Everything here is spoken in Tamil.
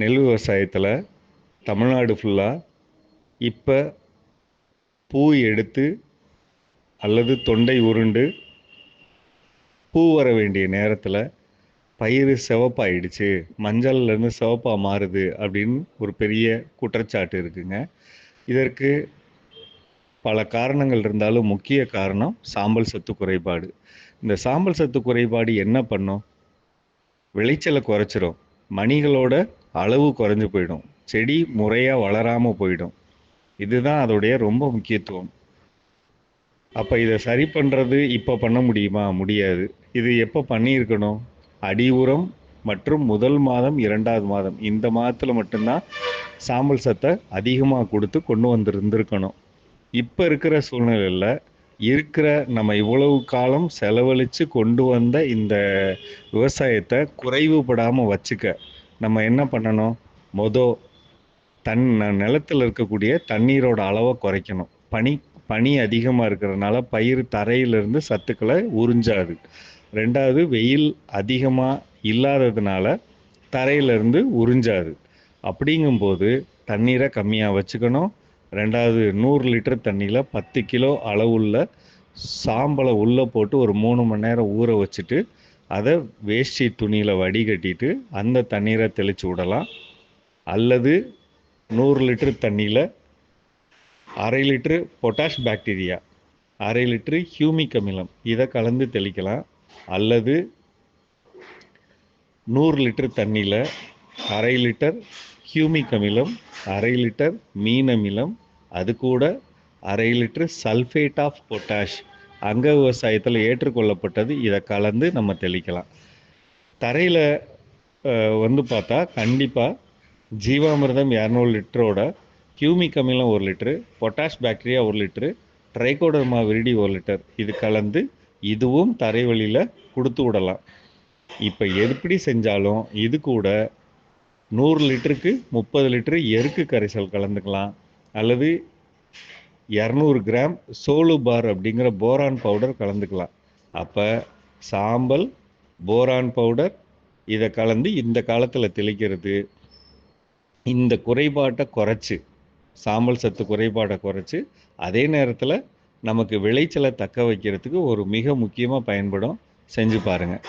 நெல் விவசாயத்தில் தமிழ்நாடு ஃபுல்லாக இப்போ பூ எடுத்து அல்லது தொண்டை உருண்டு பூ வர வேண்டிய நேரத்தில் பயிர் சிவப்பாயிடுச்சு. மஞ்சள்லேருந்து சிவப்பாக மாறுது அப்படின்னு ஒரு பெரிய குற்றச்சாட்டு இருக்குங்க. இதற்கு பல காரணங்கள் இருந்தாலும் முக்கிய காரணம் சாம்பல் சத்து குறைபாடு. இந்த சாம்பல் சத்து குறைபாடு என்ன பண்ணும்? விளைச்சலை குறைச்சிரும். மணிகளோட அளவு குறைஞ்சி போயிடும். செடி முறையாக வளராமல் போயிடும். இதுதான் அதோடைய ரொம்ப முக்கியத்துவம். அப்போ இதை சரி பண்ணுறது இப்போ பண்ண முடியுமா? முடியாது. இது எப்போ பண்ணியிருக்கணும்? அடி உரம் மற்றும் முதல் மாதம் இரண்டாவது மாதம். இந்த மாதத்தில் மட்டும்தான் சாம்பல் சத்தை அதிகமாக கொடுத்து கொண்டு வந்திருந்திருக்கணும். இப்போ இருக்கிற சூழ்நிலையில் இருக்கிற நம்ம இவ்வளவு காலம் செலவழித்து கொண்டு வந்த இந்த விவசாயத்தை குறைவுபடாமல் வச்சுக்க. நம்ம என்ன பண்ணணும்? மொத தன் நிலத்தில் இருக்கக்கூடிய தண்ணீரோட அளவை குறைக்கணும். பனி பனி அதிகமாக இருக்கிறதுனால பயிர் தரையிலிருந்து சத்துக்களை உறிஞ்சாது. ரெண்டாவது வெயில் அதிகமாக இல்லாததுனால தரையிலிருந்து உறிஞ்சாது. அப்படிங்கும்போது தண்ணீரை கம்மியாக வச்சுக்கணும். ரெண்டாவது நூறு லிட்டர் தண்ணியில் பத்து கிலோ அளவுள்ள சாம்பலை உள்ளே போட்டு ஒரு மூணு மணி நேரம் ஊற வச்சுட்டு அதை வேஷ்டி துணியில் வடிகட்டிட்டு அந்த தண்ணீரை தெளித்து விடலாம். அல்லது நூறு லிட்டரு தண்ணியில் அரை லிட்ரு பொட்டாஷ் பாக்டீரியா அரை லிட்ரு ஹியூமிக் அமிலம் இதை கலந்து தெளிக்கலாம். அல்லது நூறு லிட்டர் தண்ணியில் அரை லிட்டர் ஹியூமிக் அமிலம் அரை லிட்டர் மீன் அமிலம் அது கூட அரை லிட்டர் சல்ஃபேட் ஆஃப் பொட்டாஷ் அங்க விவசாயத்தில் ஏற்றுக்கொள்ளப்பட்டது. இதை கலந்து நம்ம தெளிக்கலாம். தரையில் வந்து பார்த்தா கண்டிப்பாக ஜீவாமிர்தம் இரநூறு லிட்டரோட கியூமிக் அமிலம் ஒரு லிட்ரு பொட்டாஷ் பாக்டீரியா ஒரு லிட்ரு ட்ரைகோடர்மா விரிடி ஒரு லிட்டர். இது கலந்து இதுவும் தரை வழியில் கொடுத்து விடலாம். இப்போ எப்படி செஞ்சாலும் இது கூட நூறு லிட்டருக்கு முப்பது லிட்டரு எருக்கு கரைசல் கலந்துக்கலாம். அல்லது இரநூறு கிராம் சோலு பார் அப்படிங்கிற போரான் பவுடர் கலந்துக்கலாம். அப்போ சாம்பல் போரான் பவுடர் இதை கலந்து இந்த காலத்தில் தெளிக்கிறது. இந்த குறைபாட்டை குறைச்சி சாம்பல் சத்து குறைபாடை குறைச்சி அதே நேரத்தில் நமக்கு விளைச்சலை தக்க வைக்கிறதுக்கு ஒரு மிக முக்கியமாக பயன்படும். செஞ்சு பாருங்கள்